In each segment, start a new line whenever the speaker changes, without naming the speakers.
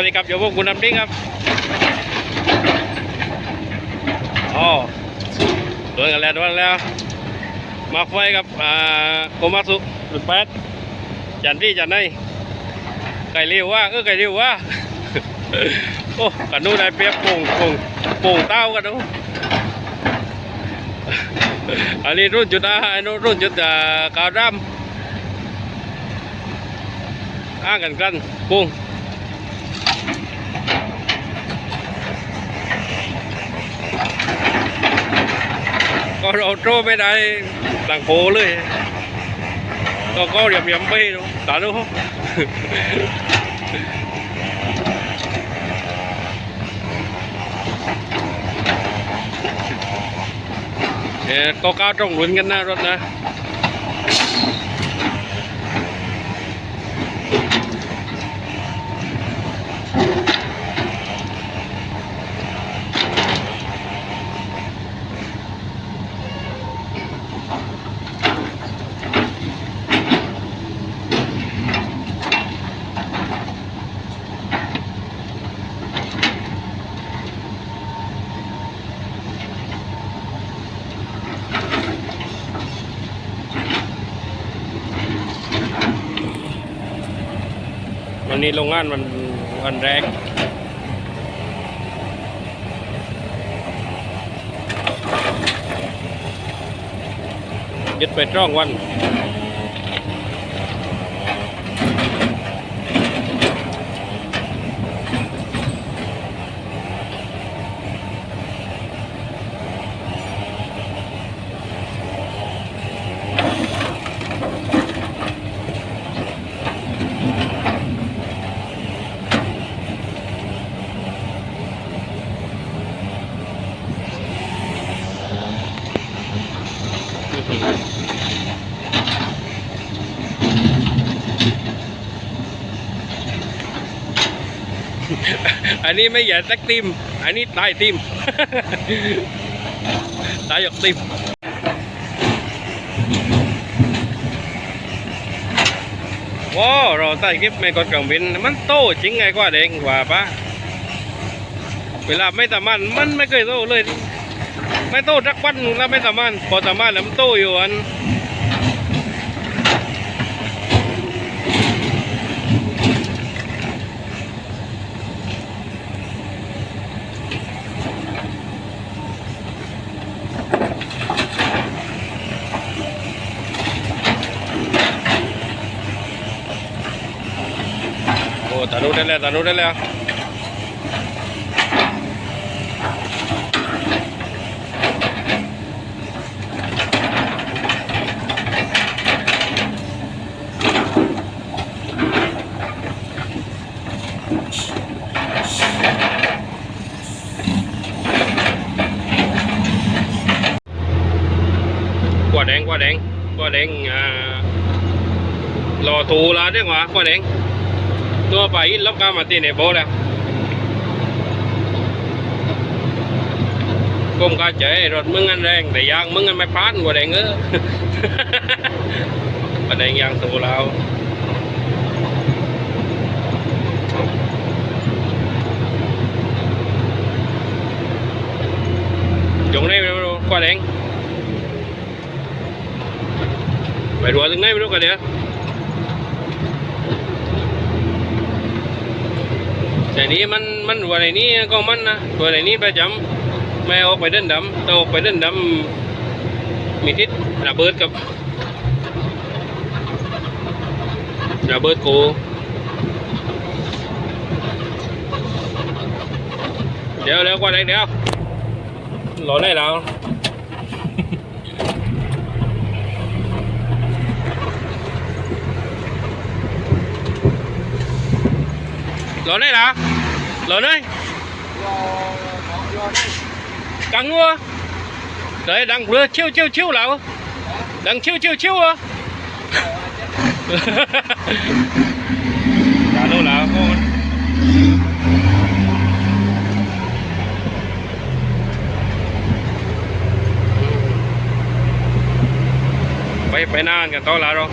ฮัลโหลสวัสดีครับอยู่พวกคุณน้ำดิ้งครับอ๋อโดนกันแล้วโดนกันแล้ว มาไฟกับอ่าโอมาสุหลุดแปดจันที่จันในไก่เรียวว่าเออไก่เรียวว่าโอ้กันนู้นได้เปรียบโป่งโป่งโป่งเต้ากันนู้นอันนี้รุ่นจุดอาอันนู้นรุ่นจุดอ่ากาวดำอ้างกันกันปุ้ง เราโตไม่ได้หลังโพเลย ก็ก็เหลี่ยมเหลี่ยมไปดูตาดูเออก็ก้าวต้องลุ้นกันนะรถนะ นนี้โรงงานมันวันแรงยึดไปตร่องวัน อันนี้ไม่ใหญ่สักติม อันนี้ตายติม ตายหยกติมว้าวเราใส่กิฟไม่กดกล่องบิน มันโตจริงไงกว่าเด้งกว่าปะเวลาไม่สามารถมันไม่เคยโตเลย ไม่โตสักวันแล้วไม่สามารถพอสามารถแล้วมันโตอยู่อัน โอ้ตานุได้แล้วตานุได้แล้ ตัวไปลบกามาตีในโบแล้วก้มกาเจรถมึงอันแรงแต่ยางมึงอันไม่พลาดกว่าแดงเออประแดงยางสูเราจงได้ไม่รู้กว่าแดงไปรัวถึงไหนไม่รู้กันเดี๋ยว แต่นี้มันมันตัวไหนนี้ก็มันนะตัวไหนนี้ประจำไม่ออกไปเดินดำถ้าออกไปเดินดำมีทิศระเบิดกับระเบิดกูเดี๋ยวเดี๋ยวกว่าไหนเดี๋ยวหลอนได้แล้ว หลอนได้แล้วหลอนเลย căng luôn đấy đang vừa chiêu chiêu chiêu lão đang chiêu chiêu chiêu à đã đâu là con phải phải nan cả to là rồi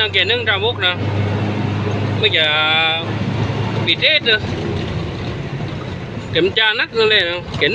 นะเกียร์หนึ่งตามมุกนะไม่จะปีเทศนะเข็มจานักนั่นเลยนะเกียร์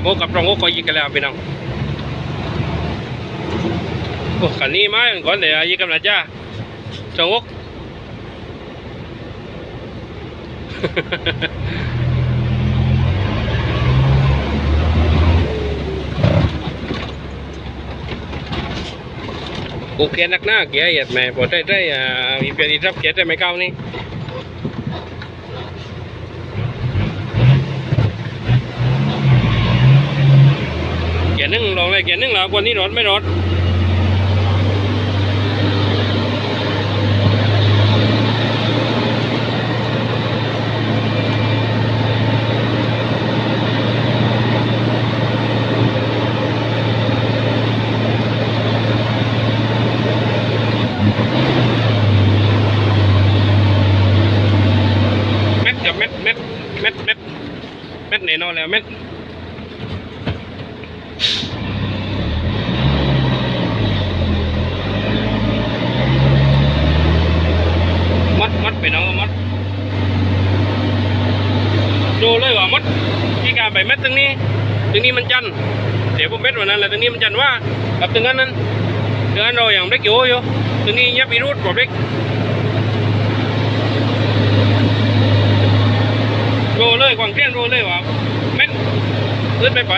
องปิดทิศจะนึ่งไม่รอดกับพี่น้องรอรอรอก่อนรอก่อนดาบโบกับรองโอ้ก็ยิงกันแล้วพี่น้องโอ้ขันนี้มาก่อนเดี๋ยวยิงกันนะจ้าจงอกโอเคนักหน้าเกียร์เหยียดแม่พอได้ได้อ่ามีเปลี่ยนอีรับเกียร์ได้ไหมเก้านี่ เกียร์ห นึ่งลองเลยเกียร์นึ่งแล้ววันนี้รถไม่รถเม็ดกับเม็ดเม็ดเม็ดเม็ดเม็ดแน่นอนแล้วเม็ด มัดมัดไปน้องมัดดูเลยว่ามัดที่การไปเม็ดตรงนี้ตรงนี้มันจันทร์ เดี๋ยวผมเม็ดวันนั้นแหละตรงนี้มันจันว่ากับตรงนั้นนั้นตรงนั้นเราอย่างเล็กอยู่อยู่ตรงนี้ยับอีรูดผมเล็กโรเลยกวางเทียนโรเลยว่าเม็ดขึ้นไปไป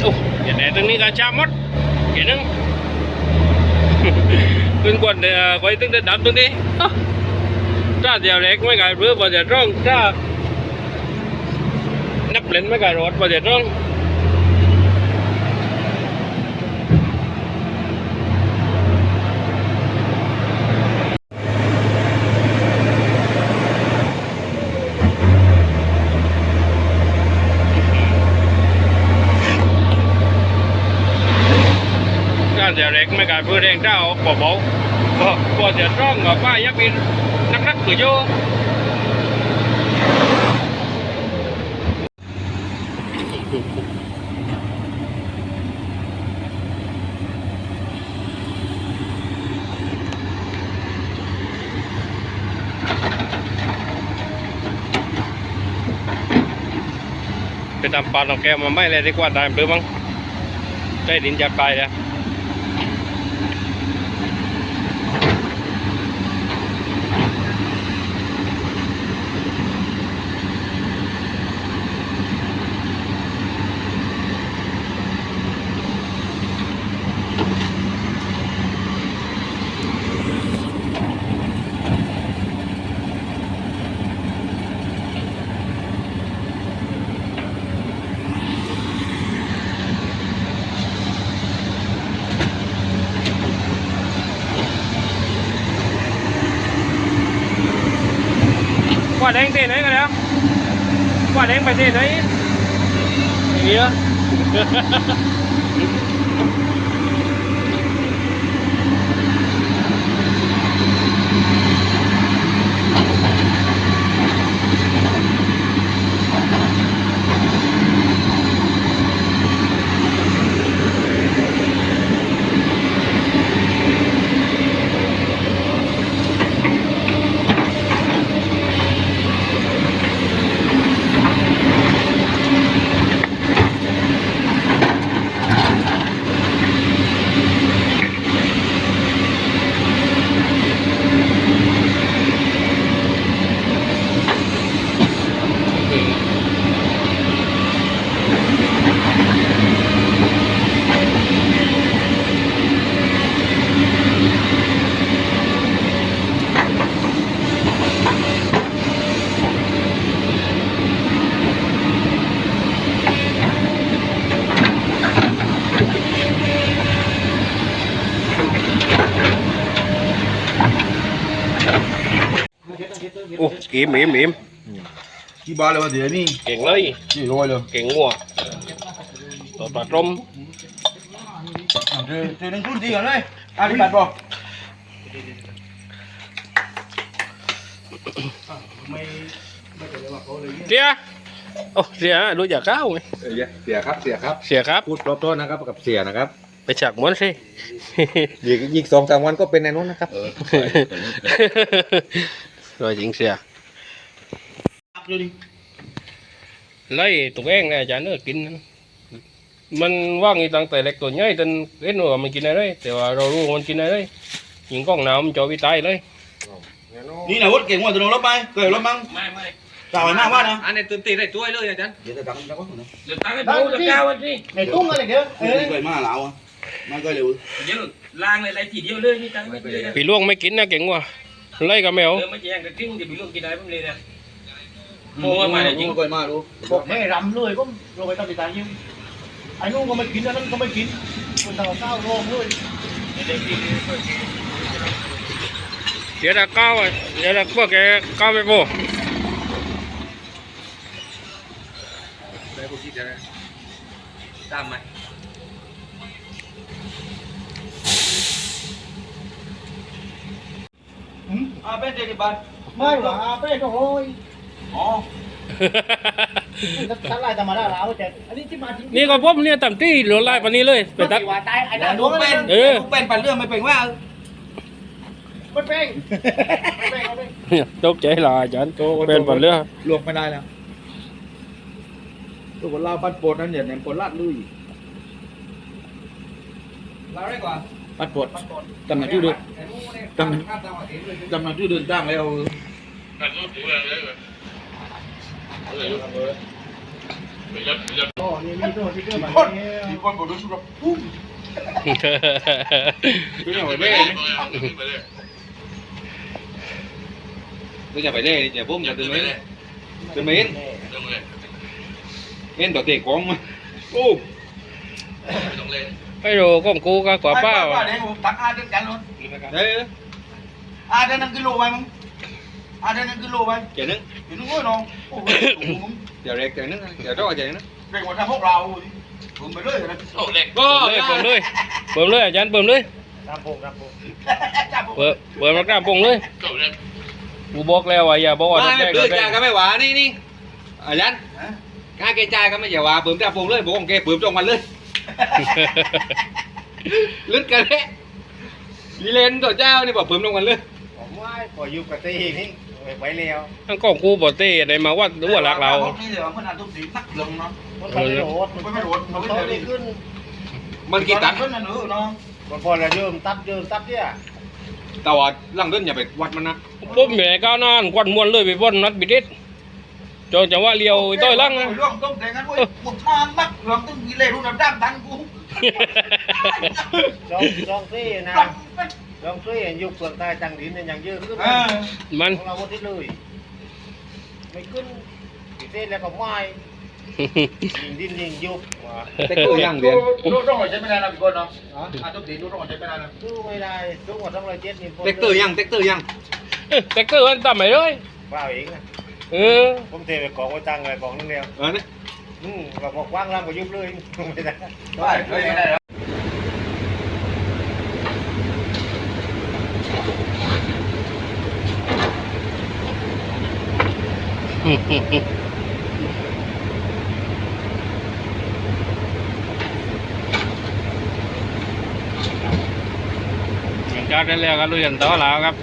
โอ้ยไหนตรงนี้ก็ชามดเห็นนึง ขึ้นกวนเดี๋ยวคอยตึงจ้านับตรงนี้อะถ้า เดี๋ยวเล็กไม่ไกลเพื่อพอจะร้องเจ้าเดี๋ยวเล็กไม่ไกลเพื่อแรงเจ้าเบาๆก็จะร้องกับป้ายักษ์บินนักนักคือโยไปทำปลาหนองแก้วมาไม่เลยดีกว่าได้หรือมั้งได้ดินจากไกล แดงเตะไหนกันแล้วว่าแดงไปเตะไหนอย่างงี้ย อิ่มอิ่มอิ่ม
กี่บาทเลยวะเดี๋ยวนี้
เก่งเลย
สี่ร้อยเลย
เก่งงัวต่อปลาต้ม
เจอเจอหนึ่งทุนดีกันเลยอะที่บัตรบอก
เสียโอ้เสียรู้จักก้าวไหม
เสียครับเสียครับ
เสียครับ
พูดรอบต้นนะครับกับเสียนะครับ
ไปฉากม้วนสิ
อีกอีกสองสามวันก็เป็นในนู้นนะครับ
รอยจริงเสีย ไล่ตุกเองนะอาจารย์เนื้อกินนะมันว่างอีตั้งแต่เล็กตัวใหญ่จนเอ็นว่ามันกินอะไรแต่ว่าเรารู้ว่ามันกินอะไรยิงกล้องน้ำมันจะวิตายเลย
นี่นะวุฒิเก่งว่าจะลงรถไปเคยรถมั้ง
ไม่ไม่
จ่ายมากว่านะ
อันนี้ตื่นตีได้ตัวเลยอาจารย์
เดี๋ยวจะดังแล้วก็ถึงนะ
เดี๋ยวตั้งให้ดูเดี๋ยวก้าววันสิ
ในตุ้งอะไรเดี๋ยวเออ
เคยมาแล้วอะไม่เคยเร็ว
เดี๋ยวล้างเลยอะไรทีเดียวเลยนี่ตั้งไม่เลยนะ
ปีล่วงไม่กินนะเก่งว่ะไล่กับแมว
เดี๋ยวไม่แจ้งกันจริงเดี๋ยวไปลงกินอะไรบ้างเลยนะ โมว่ามาจริง
เคยมาดู
บอกให้รำเลยก็ลงไปตั้งติดตามยิ้มไอ้นู่นก็ไม่กินอันนั้นก็ไม่กินคนทำข้าวโรงเลย
เดี๋ยวจะก้าวอะเดี๋ยวจะพวกแกก้าวไปโบ
ได้พูดที่จะตามไหม
อะเป็นเจ็ดบาท
ไม่หรอกเป้ก็โอ้ย
อ๋อ
ถ้าไล่ธรรมดาแล้วแต่อันนี้ที่มาจริง
นี่ก็ผมเนี่ยตั้งที่หลวไล่ปานนี้เลยไป
ไป
ตั
ตั
ด
ดว่าตายไอ้
แต่
นั่น
ดูเป็น
เออ
ดูเป็นปันเรื่องไม่เป็นว่า
มันเป้งมันเป้งมันเป้ง
ตกใจละอาจารย์เป็นปันเรือ
ลวกไม่ได้แล้วตัวคนลาวปันปดนั่นอย่าแหนมปนลาดลุยลาวได้กว่าปันปดตำแหน่งชื่อเดินตำแหน่งตำแหน่งชื่อเดินตั้งแล้ว
อ๋อนี่มีตัวที่เกิดมา
คน
เนี่ย
มีคนบอกดูสุดปุ๊บคือเนี่ยเว้ย
องมั้ยโอ้
ให้ดูก้มกูก็กว่าเป้า
ว่าเดี๋ยวผมตักอาเดินกันเลย
เฮ้ย
อาเดินนั่งกิโลไปมั้งอาเดินนั่งกิโลไป
เจ๋งนึง
เดี๋ยวนึกว่าน้องโอ้โหมึง
เดี๋ยวเล็กเจ๋งนึงเดี๋ยวรอเจ๋งนึง
เรียกว่าถ้าพวกเราผมไปเลยนะ
โอ้เล็ก
เปิดเลยเปิดเลยเปิดเลยอาจารย์เปิดเลย
รำโพงรำโพง
จับผม
เปิดเปิดมากล้ามปงเลยกูบอกแล้วว่าอย่าบอกว่า
ไม่
แรก
เดือด
แร
จ่ากก็ไม่หวานี่นี่อาจารย์ค่าเกจ่ายก็ไม่อย่าหวาเปิมจะปงเลยบอกว่าแกเปิมจงมันเลยลึกกันเลยลีเลนตัวเจ้านี่บอกเปิมจงมันเลย
ผมว่าพออยู่กับตีนี่ ไปแล้ว
ทั้งกล้องกูบอกเต้อะไรมาว่ารู้ว่ารักเรา
นี่เดี๋ยวมันอาจจะสีนักเรื่องเนาะ
มันไปโหดมันไปโหดมันต้องได้ขึ้น
มันกี่ตัน
ขึ้นนั่นเออน้อง
มันพอละเยิ่มตัดเยิ่มตัดเนี่ย
แต่ว่าหลังเดินอย่าไปวัดมันนะ
ปุ๊บอยู่ในก้าวนานควันมวนเลยไปบนนัดบิดเด็ดจนจะว่าเลียวต้อยลังนะ
เรื่องต้องแต่งกันเว้ยบุกทางนักเรื่องต้องมีเล่รุ่นดั้งดังกู
ลองลองซี่นะล องซี่ยุคเปลือกตายจังดินเนี่ยยังเยอะขึ้น
เออ
มัน
ของเราหมดที่เลยไม่ขึ้นอีเส้นแล้วก็ไม้ยิงดินยิงยุบว่า
แต่ตัวอย่างเดียว
ดูต้องใช้ไม่ได้นะพี่คนเนาะอะต้องดีดูต้องใช้ไม่ได้นะ
สู้ไม่ได้สู้หมดต้องเลยเจ็ดนี่
เต็กเตอร์ยังเต็กเตอร์ยัง
เอ้ยแต่เกิดมันต่ำไปเลย
ว่าเองนะ
เออ
ผมเทไปกองไว้ตังเลยกองนึงเดียว
เออเนี่ย
อืมเราบอกว่างล่างก็ยุบเลยไม่ได้
ได้ไม่ได้ แล้ว
เหตุการณ์ได้แล้วก็ลุยกันต่อแล้วครับ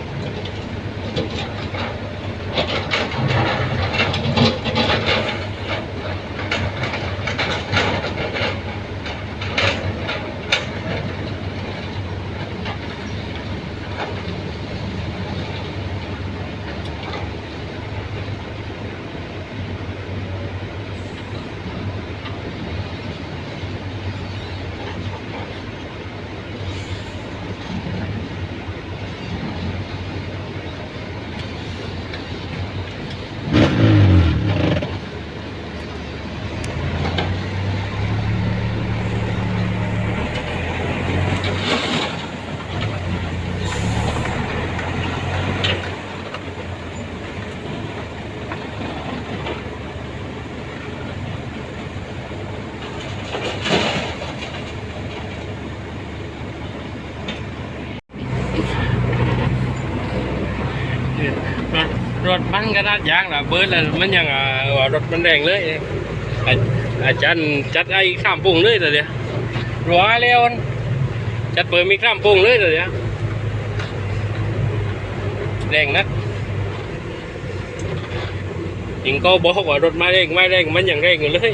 รถมันกระดาษยางละเบิร์ดแล้วมันยังว่ารถมันแรงเลยอาจารย์จัดไอ้ข้ามปุ่งเลยแต่เดียวรัวเร็วจัดเปิดมีข้ามปุ่งเลยแต่เดียวแรงนักยิงก็บอกว่ารถมาแรงไม่แรงมันยังแรงอยู่เลย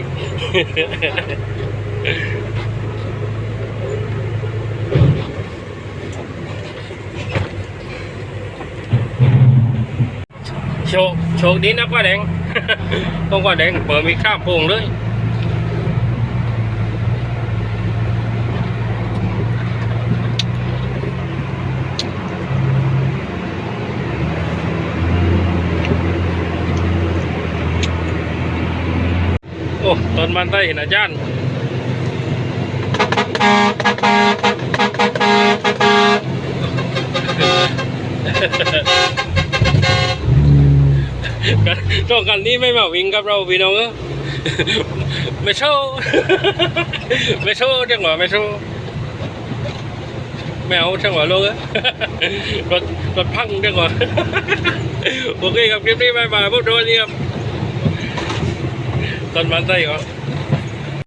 โชคโชคดีนักว่าแดง ต้องว่าแดงเปิดมีข้ามโป่งเลยโอ้ตอนมันได้เห็นอาจารย์ ตรงกันนี้ไม่มาวิ่งกับเราพี่น้องไม่โชว์ไม่โชว์จังหวะไม่โชว์ไม่เอาจังหวะลงออรถรถพังจังหวะโอเคครับคลิปนี้บายบายพวกโดนนี่ครับตอนมันใต้ก่อน